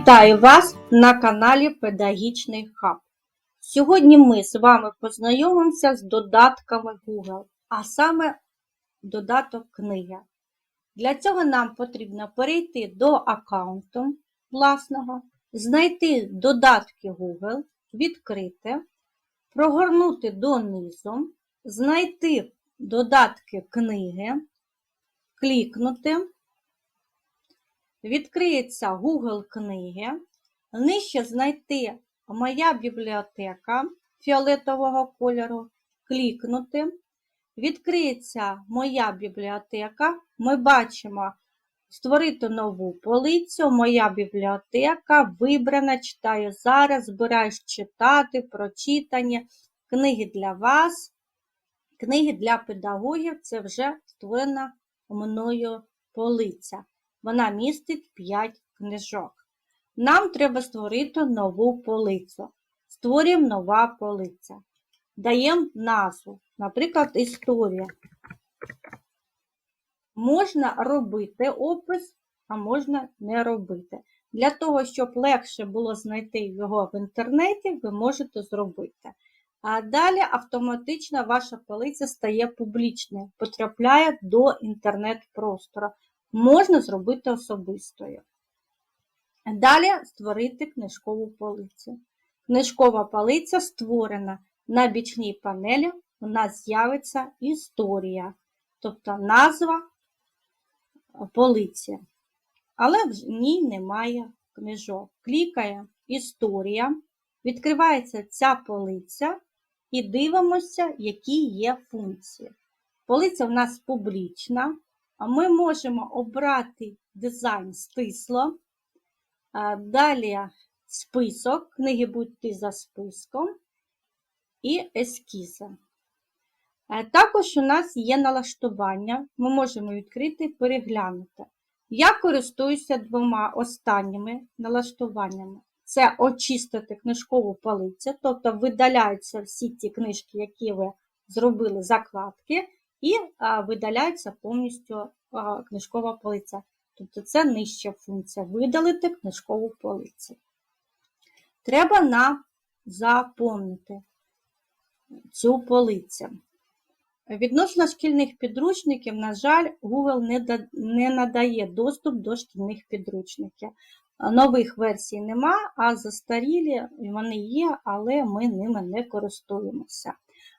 Вітаю вас на каналі Педагогічний Хаб. Сьогодні ми з вами познайомимося з додатками Google, а саме додаток книги. Для цього нам потрібно перейти до аккаунту власного, знайти додатки Google, відкрити, прогорнути донизу, знайти додатки книги, клікнути. Відкриється Google книги, нижче знайти Моя бібліотека фіолетового кольору, клікнути. Відкриється Моя бібліотека. Ми бачимо створити нову полицю. Моя бібліотека вибрана, читаю зараз, збираюсь читати, прочитані. Книги для вас, книги для педагогів це вже створена мною полиця. Вона містить 5 книжок. Нам треба створити нову полицю. Створюємо нова полиця. Даємо назву, наприклад, історія. Можна робити опис, а можна не робити. Для того, щоб легше було знайти його в інтернеті, ви можете зробити. А далі автоматично ваша полиця стає публічною, потрапляє до інтернет-простору можна зробити особистою. Далі створити книжкову полицю. Книжкова полиця створена на бічній панелі, у нас з'явиться історія, тобто назва полиці. Але в ній немає книжок. Клікає Історія, відкривається ця полиця і дивимося, які є функції. Полиця у нас публічна, ми можемо обрати дизайн стисло. Далі список, книги будуть йти за списком і ескізи. Також у нас є налаштування, ми можемо відкрити і переглянути. Я користуюся двома останніми налаштуваннями. Це очистити книжкову палицю, тобто видаляються всі ті книжки, які ви зробили закладки і видаляється повністю книжкова полиця. Тобто це нижча функція видалити книжкову полицю. Треба нам заповнити цю полицю. Відносно шкільних підручників, на жаль, Google не надає доступ до шкільних підручників. Нових версій нема, а застарілі вони є, але ми ними не користуємося.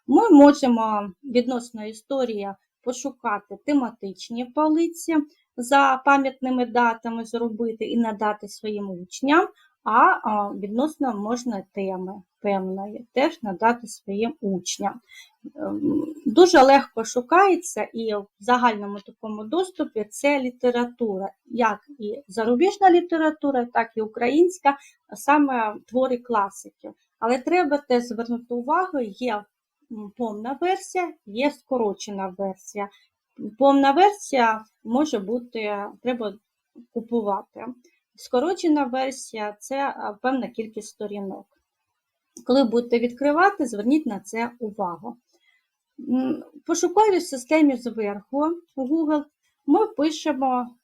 Ми можемо відносно історії пошукати тематичні полиці за пам'ятними датами зробити і надати своїм учням, а відносно можна теми певної теж надати своїм учням. Ем, дуже легко шукається і в загальному такому доступі це література, як і зарубіжна література, так і українська, саме твори класиків. Але треба теж звернути увагу, є повна версія, є скорочена версія. Повна версія може бути, треба купувати. Скорочена версія це певна кількість сторінок. Коли будете відкривати, зверніть на це увагу. В системі зверху Google ми пишемо,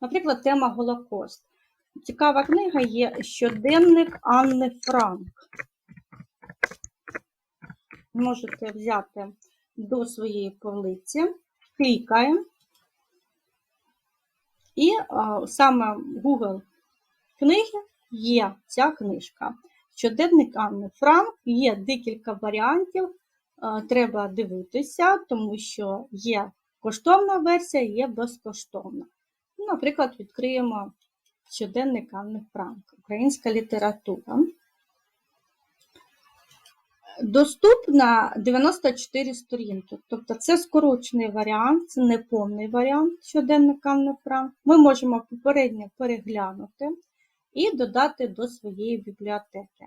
наприклад, тема Голокост. Цікава книга є щоденник Анни Франк можете взяти до своєї полиці, клікаємо, і саме Google книги є ця книжка. Щоденник Анни Франк, є декілька варіантів, треба дивитися, тому що є коштовна версія, є безкоштовна. Наприклад, відкриємо щоденник Анни Франк, українська література. Доступна 94 сторінки, тобто це скорочений варіант, це не повний варіант щоденника Анни Ми можемо попередньо переглянути і додати до своєї бібліотеки.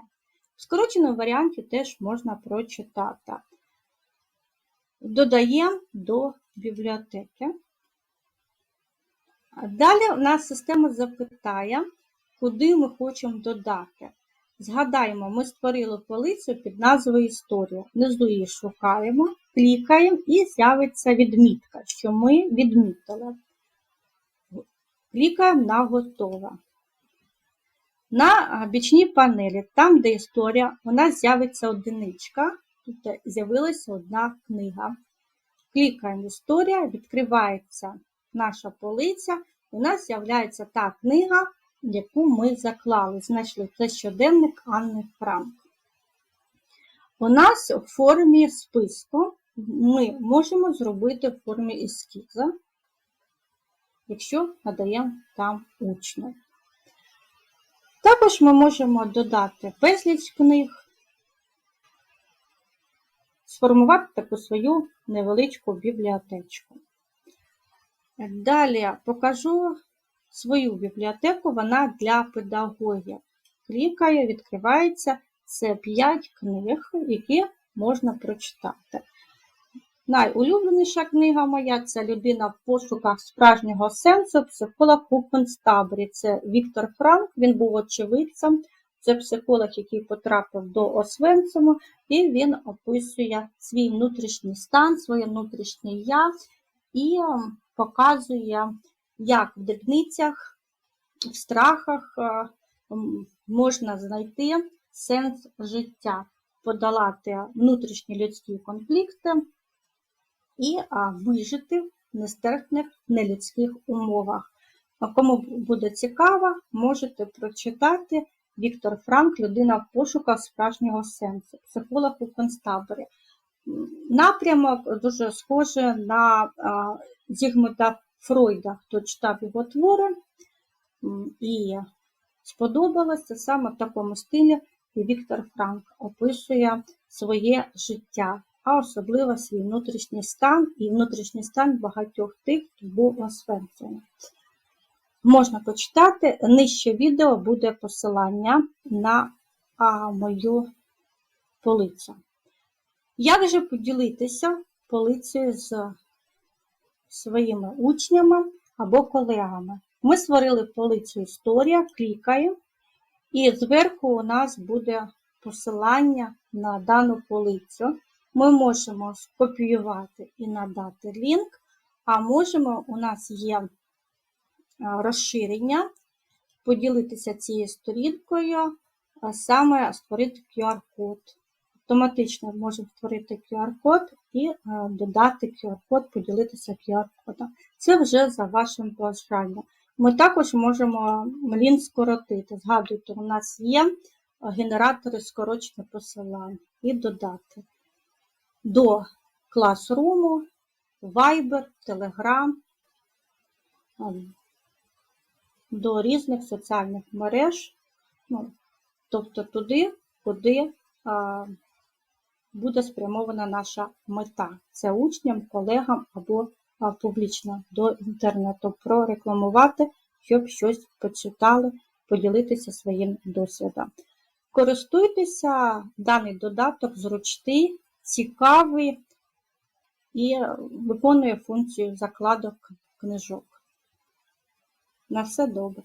В скороченому варіанті теж можна прочитати. Додаємо до бібліотеки. Далі у нас система запитає, куди ми хочемо додати. Згадаємо, ми створили полицю під назвою Історія. Внизу її шукаємо, клікаємо і з'явиться відмітка, що ми відмітили. Клікаємо на готове. На бічній панелі, там, де історія, у нас з'явиться одиничка. Тут з'явилася одна книга. Клікаємо історія, відкривається наша полиця. У нас з'являється та книга, яку ми заклали, знайшли. Це щоденник Анни Франк. У нас в формі списку ми можемо зробити в формі ескіза, якщо надаємо там учню. Також ми можемо додати безліч книг, сформувати таку свою невеличку бібліотечку. Далі покажу свою бібліотеку, вона для педагогів. Клікаю, відкривається. Це 5 книг, які можна прочитати. Найулюбленіша книга моя це людина в пошуках справжнього сенсу, психолог у концтаборі. Це Віктор Франк, він був очевидцем. Це психолог, який потрапив до Освенциму, і він описує свій внутрішній стан, своє внутрішнє я і ем, показує, як в дрібницях, в страхах е, можна знайти сенс життя, подолати внутрішні людські конфлікти і вижити в нестерпних нелюдських умовах. Кому буде цікаво, можете прочитати Віктор Франк, людина в пошуках справжнього сенсу, психолог у концтаборі. Напрямок дуже схожий на а, Зігмунда Фройда, хто читав його твори, і сподобалося саме в такому стилі Віктор Франк описує своє життя, а особливо свій внутрішній стан і внутрішній стан багатьох тих, хто був освенцений. Можна почитати, нижче відео буде посилання на мою полицю. Як же поділитися полицею з своїми учнями або колегами? Ми створили полицю історія, клікаємо, і зверху у нас буде посилання на дану полицю. Ми можемо скопіювати і надати лінк, а можемо, у нас є е, розширення, поділитися цією сторінкою, а саме створити QR-код. Автоматично можемо створити QR-код і е, додати QR-код, поділитися QR-кодом. Це вже за вашим бажанням. Ми також можемо лінк скоротити. Згадуйте, у нас є генератори скорочених посилань і додати до Classroom, Viber, Telegram, до різних соціальних мереж, ну, тобто туди, куди а, буде спрямована наша мета. Це учням, колегам або публічно до інтернету прорекламувати, щоб щось почитали, поділитися своїм досвідом. Користуйтеся, даний додаток зручний, цікавий і виконує функцію закладок книжок. На все добре.